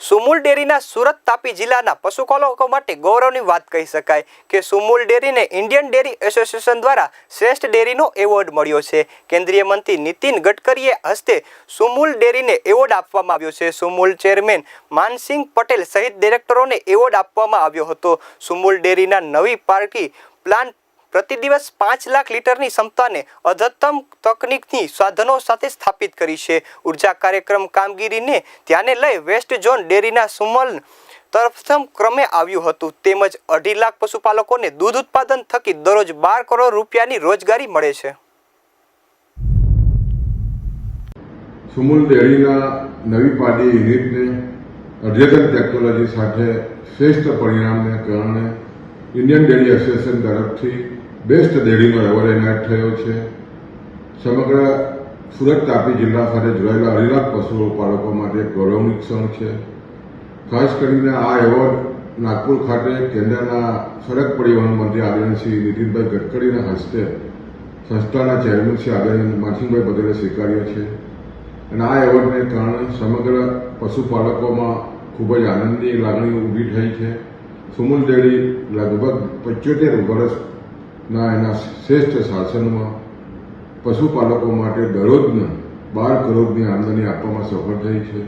સુમુલ ડેરીના સુરત તાપી જિલ્લાના પશુપાલકો માટે ગૌરવની વાત કહી શકાય કે સુમુલ ડેરીને ઇન્ડિયન ડેરી એસોસિએશન દ્વારા શ્રેષ્ઠ ડેરીનો એવોર્ડ મળ્યો છે. કેન્દ્રીય મંત્રી નીતિન ગડકરીએ હસ્તે સુમુલ ડેરીને એવોર્ડ આપવામાં આવ્યો છે. સુમુલ ચેરમેન માનસિંહ પટેલ સહિત ડિરેક્ટરોને એવોર્ડ આપવામાં આવ્યો હતો. સુમુલ ડેરીના નવી પાર્ટી પ્લાન્ટ પ્રતિ દિવસ પાંચ લાખ લીટરની ક્ષમતાને અધતમ તકનીકની સાધનો સાથે સ્થાપિત કરી છે. ઊર્જા કાર્યક્રમ કામગીરીને ધ્યાને લઈ વેસ્ટ ઝોન ડેરીના સુમલ પ્રથમ ક્રમે આવ્યું હતું. તેમજ અઢી લાખ પશુપાલકોને દૂધ ઉત્પાદન થકી દરરોજ બાર કરોડ રૂપિયાની રોજગારી મળે છે. સુમુલ ડેરીના નવી પાડી યુનિટને અદ્યતન ટેકનોલોજી સાથે શ્રેષ્ઠ પરિણામને કારણે ઇન્ડિયન ડેરી એસોસિએશન તરફથી બેસ્ટ ડેરીનો એવોર્ડ એનાયત થયો છે. સમગ્ર સુરત તાપી જિલ્લા સાથે જોડાયેલા અઢી પશુપાલકો માટે ગૌરવની ક્ષણ છે. ખાસ કરીને આ એવોર્ડ નાગપુર ખાતે કેન્દ્રના સડક પરિવહન મંત્રી આદરણીય શ્રી નીતિનભાઈ ગડકરીના હસ્તે સંસ્થાના ચેરમેન શ્રી આદરણીય માનસિંહભાઈ પટેલે સ્વીકાર્યો છે. અને આ એવોર્ડને કારણે સમગ્ર પશુપાલકોમાં ખૂબ જ આનંદની લાગણી ઊભી થઈ છે. સુમુલ ડેરી લગભગ પંચોતેર વર્ષના એના શ્રેષ્ઠ શાસનમાં પશુપાલકો માટે દરરોજના બાર કરોડની આમદની આપવામાં સફળ થઈ છે.